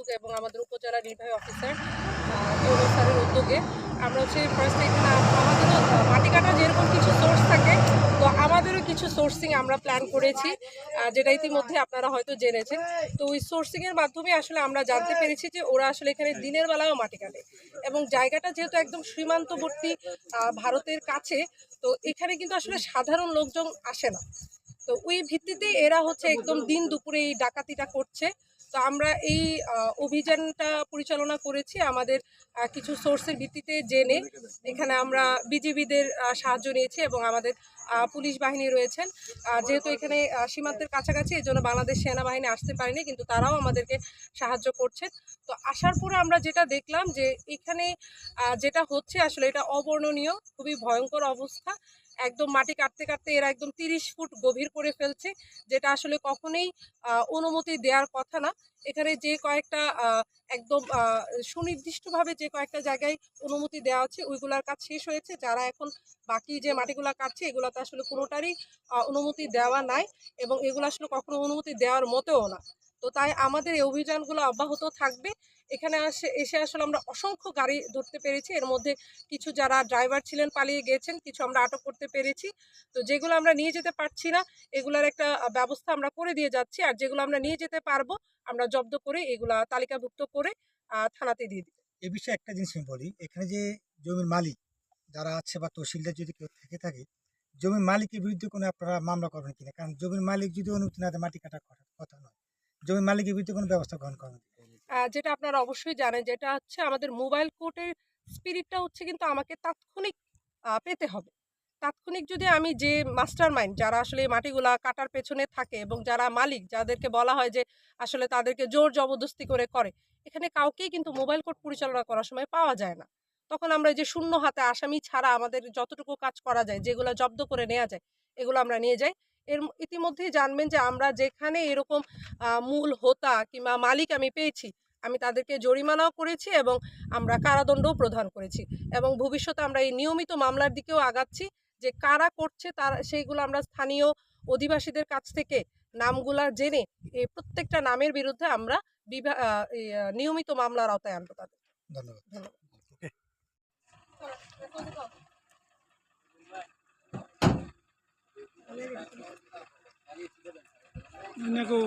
উদ্যোগে এবং আমাদের উপজেলা নির্বাহী অফিসার স্যারের উদ্যোগে। আমরা হচ্ছে ফার্স্ট আমাদেরও মাটি কাটা যেরকম কিছু সোর্স থাকে, তো আমাদেরও কিছু সোর্সিং আমরা প্ল্যান করেছি যেটা ইতিমধ্যে আপনারা হয়তো জেনেছেন। তো ওই সোর্সিংয়ের মাধ্যমে আসলে আমরা জানতে পেরেছি যে ওরা আসলে এখানে দিনের বেলায়ও মাটি কাটে। এবং জায়গাটা যেহেতু একদম সীমান্তবর্তী ভারতের কাছে, তো এখানে কিন্তু আসলে সাধারণ লোকজন আসে না। তো ওই ভিত্তিতে এরা হচ্ছে একদম দিন দুপুরে এই ডাকাতিটা করছে। তো আমরা এই অভিযানটা পরিচালনা করেছি আমাদের কিছু সোর্সের ভিত্তিতে জেনে, এখানে আমরা বিজিবিদের সাহায্য নিয়েছি এবং আমাদের পুলিশ বাহিনী রয়েছেন। যেহেতু এখানে সীমান্তের কাছাকাছি এই জন্য বাংলাদেশ সেনাবাহিনী আসতে পারেনি, কিন্তু তারাও আমাদেরকে সাহায্য করছেন। তো আসার পরে আমরা যেটা দেখলাম যে, এখানে যেটা হচ্ছে আসলে এটা অবর্ণনীয়, খুবই ভয়ঙ্কর অবস্থা। একদম মাটি কাটতে কাটতে এরা একদম তিরিশ ফুট গভীর করে ফেলছে, যেটা আসলে কখনোই অনুমতি দেওয়ার কথা না। এখানে যে কয়েকটা একদম সুনির্দিষ্টভাবে যে কয়েকটা জায়গায় অনুমতি দেওয়া আছে, ওইগুলার কাজ শেষ হয়েছে। যারা এখন বাকি যে মাটিগুলা কাটছে এগুলাতে আসলে কোনোটারই অনুমতি দেওয়া নাই এবং এগুলো আসলে কখনো অনুমতি দেওয়ার মতেও না। তো তাই আমাদের এই অভিযানগুলো অব্যাহত থাকবে। এখানে আসে, এসে আসলে আমরা অসংখ্য গাড়ি ধরতে পেরেছি। এর মধ্যে কিছু যারা ড্রাইভার ছিলেন পালিয়ে গিয়েছেন কিছু আমরা আটক করতে পেরেছি। তো যেগুলো আমরা নিয়ে যেতে পারছি না, এগুলার একটা ব্যবস্থা আমরা করে দিয়ে যাচ্ছি। আর যেগুলো আমরা নিয়ে যেতে পারব, আমরা জব্দ করে এগুলা তালিকাভুক্ত করে থানাতে দিয়ে দিই এ বিষয়ে একটা জিনিস আমি বলি। এখানে যে জমির মালিক যারা আছে বা তহসিলদার যদি কেউ থেকে থাকে জমির মালিকের বিরুদ্ধে কোনো আপনারা মামলা করবেন কিনা? কারণ জমির মালিক যদি অনুমতি না দেয়, মাটি কাটার কথা কথা নয়। জমির মালিকের বিরুদ্ধে কোনো ব্যবস্থা গ্রহণ করবেন যেটা আপনারা অবশ্যই জানেন, যেটা হচ্ছে আমাদের মোবাইল কোর্টের স্পিরিটটা হচ্ছে কিন্তু আমাকে তাৎক্ষণিক পেতে হবে। তাৎক্ষণিক যদি আমি যে মাস্টার মাইন্ড যারা আসলে মাটিগুলা কাটার পেছনে থাকে এবং যারা মালিক, যাদেরকে বলা হয় যে আসলে তাদেরকে জোর জবরদস্তি করে করে, এখানে কাউকেই কিন্তু মোবাইল কোর্ট পরিচালনা করার সময় পাওয়া যায় না। তখন আমরা এই যে শূন্য হাতে আসামি ছাড়া আমাদের যতটুকু কাজ করা যায় যেগুলো জব্দ করে নেওয়া যায় এগুলো আমরা নিয়ে যাই। এর ইতিমধ্যেই জানবেন যে আমরা যেখানে এরকম মূল হোতা কিংবা মালিক আমি পেয়েছি আমি তাদেরকে জরিমানাও করেছি এবং আমরা কারাদণ্ডও প্রদান করেছি এবং ভবিষ্যতে আমরা এই নিয়মিত মামলার দিকেও আগাচ্ছি যে কারা করছে তার সেইগুলো আমরা স্থানীয় অধিবাসীদের কাছ থেকে নামগুলা জেনে এই প্রত্যেকটা নামের বিরুদ্ধে আমরা বিভা নিয়মিত মামলার আওতায় আনব তাদের। ধন্যবাদ। ধন্যবাদ। నాకు